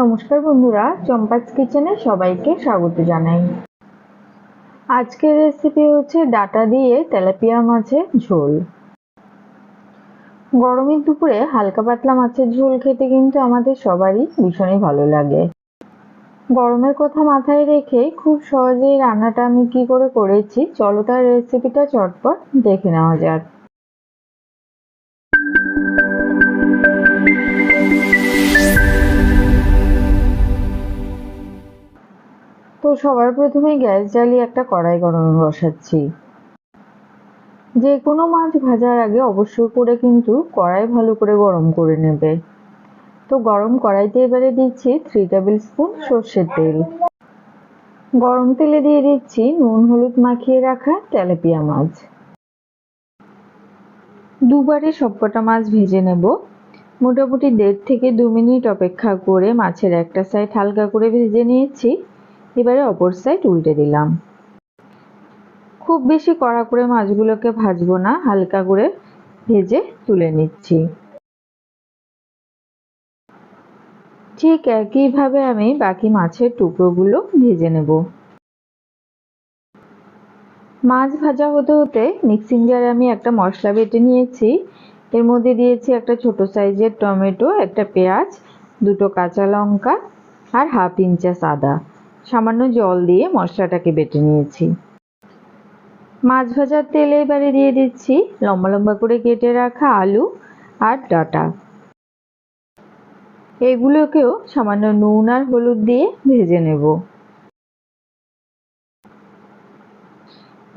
নমস্কার বন্ধুরা, চম্পাস কিচেনে সবাইকে স্বাগত জানাই। আজকের রেসিপি হচ্ছে ডাটা দিয়ে তেলাপিয়া মাছের ঝোল। গরমের দুপুরে হালকা পাতলা মাছের ঝোল খেতে কিন্তু আমাদের সবারই ভীষণই ভালো লাগে। গরমের কথা মাথায় রেখে খুব সহজেই রান্নাটা আমি কি করে করেছি, চলো তার রেসিপিটা চটপট দেখে নেওয়া যাক। তো সবার প্রথমে গ্যাস জ্বালিয়ে একটা কড়াই গরমে বসাচ্ছি। যে কোনো মাছ ভাজার আগে অবশ্যই করে কিন্তু কড়াই ভালো করে গরম করে নেবে। তো গরম কড়াইতে এবারে দিচ্ছি থ্রি টেবিল স্পুন সর্ষের তেল। গরম তেলে দিয়ে দিচ্ছি নুন হলুদ মাখিয়ে রাখা তেলাপিয়া মাছ। দুবারে সবকটা মাছ ভেজে নেব। মোটামুটি দেড় থেকে দু মিনিট অপেক্ষা করে মাছের একটা সাইড হালকা করে ভেজে নিয়েছি। এবারে অপর সাইড উল্টে দিলাম। খুব বেশি কড়া করে মাছগুলোকে ভাজবো না, হালকা করে ভেজে তুলে নিচ্ছি। ঠিক একইভাবে আমি বাকি মাছের টুকরোগুলো ভেজে নেব। মাছ ভাজা হতে হতে মিক্সিং জারে আমি একটা মশলা বেটে নিয়েছি। এর মধ্যে দিয়েছি একটা ছোট সাইজের টমেটো, একটা পেঁয়াজ, দুটো কাঁচা লঙ্কা আর হাফ ইঞ্চাস আদা। সামান্য জল দিয়ে মশলাটাকে বেটে নিয়েছি। মাছ ভাজার তেলে এবারে দিয়ে দিচ্ছি। লম্বা লম্বা করে কেটে রাখা আলু আর ডাটা। এগুলোকেও সামান্য নুন আর হলুদ দিয়ে ভেজে নেব।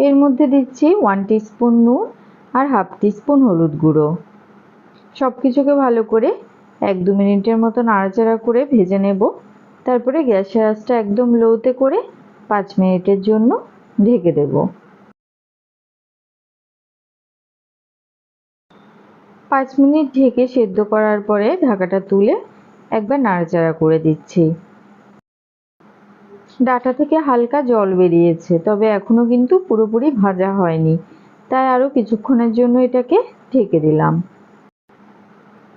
এর মধ্যে দিচ্ছি ওয়ান টিস্পুন নুন আর হাফ টিস্পুন হলুদ গুঁড়ো। সব কিছুকে ভালো করে এক দু মিনিটের মতো নাড়াচাড়া করে ভেজে নেব। তারপরে গ্যাসের আঁচটা একদম লোতে করে পাঁচ মিনিটের জন্য ঢেকে দেব। পাঁচ মিনিট ঢেকে সেদ্ধ করার পরে ঢাকাটা তুলে একবার নাড়াচাড়া করে দিচ্ছি। ডাটা থেকে হালকা জল বেরিয়েছে, তবে এখনও কিন্তু পুরোপুরি ভাজা হয়নি। তাই আরও কিছুক্ষণের জন্য এটাকে ঢেকে দিলাম।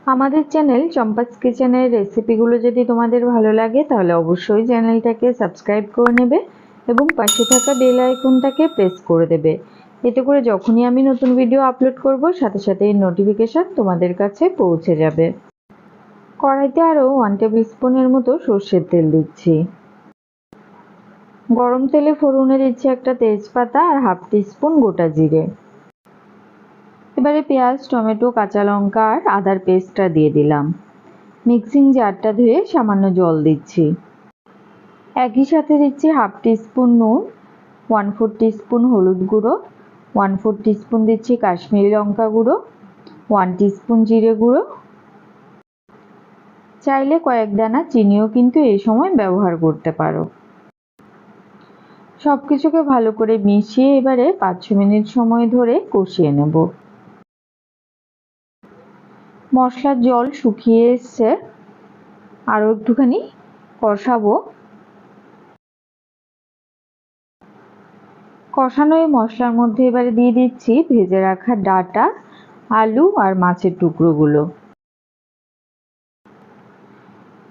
আমাদের চ্যানেল চম্পাস কিচেনের রেসিপিগুলো যদি তোমাদের ভালো লাগে, তাহলে অবশ্যই চ্যানেলটাকে সাবস্ক্রাইব করে নেবে এবং পাশে থাকা বেল আইকনটাকে প্রেস করে দেবে। এতে করে যখনই আমি নতুন ভিডিও আপলোড করব, সাথে সাথে এই নোটিফিকেশান তোমাদের কাছে পৌঁছে যাবে। কড়াইতে আরও ওয়ান টেবিল স্পুনের মতো সর্ষের তেল দিচ্ছি। গরম তেলে ফোড়নে দিচ্ছি একটা তেজপাতা আর হাফ টিস্পুন গোটা জিরে। এবারে পেঁয়াজ, টমেটো, কাঁচা লঙ্কা আর আদার পেস্টটা দিয়ে দিলাম। মিক্সিং জারটা ধুয়ে সামান্য জল দিচ্ছি। একই সাথে দিচ্ছি হাফ টিস্পুন নুন, ওয়ান ফোর টিস্পুন হলুদ গুঁড়ো, ওয়ান ফোর টিস্পুন দিচ্ছি কাশ্মীরি লঙ্কা গুঁড়ো, ওয়ান টিস্পুন জিরে গুঁড়ো। চাইলে কয়েক দানা চিনিও কিন্তু এই সময় ব্যবহার করতে পারো। সব কিছুকে ভালো করে মিশিয়ে এবারে পাঁচ ছ মিনিট সময় ধরে কষিয়ে নেব। মশলার জল শুকিয়ে এসছে। আরও একটুখানি কষাবো। কষানো এই মশলার মধ্যে এবারে দিয়ে দিচ্ছি ভেজে রাখা ডাটা, আলু আর মাছের টুকরোগুলো।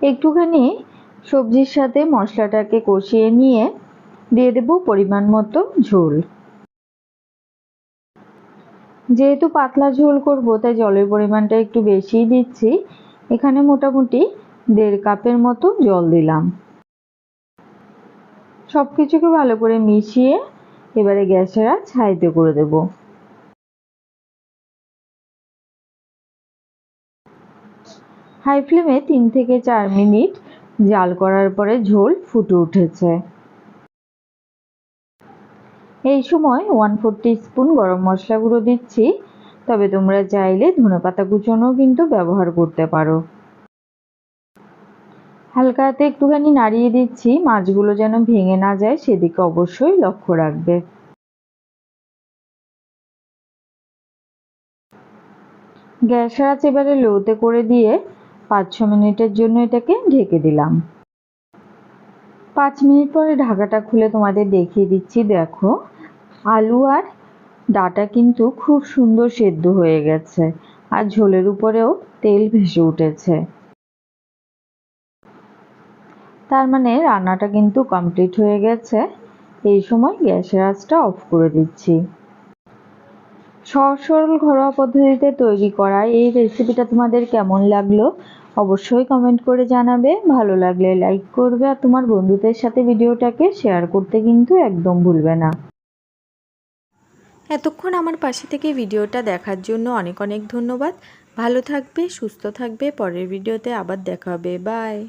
একটুখানি সবজির সাথে মশলাটাকে কষিয়ে নিয়ে দিয়ে দেব পরিমাণ মতো ঝোল। যেহেতু পাতলা ঝোল করব, তাই জলের পরিমাণটা একটু বেশিই দিচ্ছি। এখানে মোটামুটি দেড় কাপের মতো জল দিলাম। সব কিছুকে ভালো করে মিশিয়ে এবারে গ্যাসের আঁচ হাইতে করে দেব। হাই ফ্লেমে তিন থেকে চার মিনিট জাল করার পরে ঝোল ফুটে উঠেছে। এই সময় ওয়ান ফোর স্পুন গরম মশলা গুঁড়ো দিচ্ছি। তবে তোমরা চাইলে ধনেপাতা কুচনও কিন্তু ব্যবহার করতে পারো। হালকা হাতে একটুখানি নাড়িয়ে দিচ্ছি। মাছগুলো যেন ভেঙে না যায়, সেদিকে অবশ্যই লক্ষ্য রাখবে। গ্যাস আঁচ এবারে লোতে করে দিয়ে পাঁচ ছ মিনিটের জন্য এটাকে ঢেকে দিলাম। পাঁচ মিনিট পরে ঢাকাটা খুলে তোমাদের দেখিয়ে দিচ্ছি, দেখো। আলু আর ডাটা কিন্তু খুব সুন্দর সেদ্ধ হয়ে গেছে আর ঝোলের উপরেও তেল ভেসে উঠেছে। তার মানে রান্নাটা কিন্তু কমপ্লিট হয়ে গেছে। এই সময় গ্যাসের আঁচটা অফ করে দিচ্ছি। সহজ সরল ঘরোয়া পদ্ধতিতে তৈরি করা এই রেসিপিটা তোমাদের কেমন লাগল? অবশ্যই কমেন্ট করে জানাবে। ভালো লাগলে লাইক করবে আর তোমার বন্ধুদের সাথে ভিডিওটাকে শেয়ার করতে কিন্তু একদম ভুলবে না। এতক্ষণ আমার পাশে থেকে ভিডিওটা দেখার জন্য অনেক অনেক ধন্যবাদ। ভালো থাকবে, সুস্থ থাকবে। পরের ভিডিওতে আবার দেখাবে বাই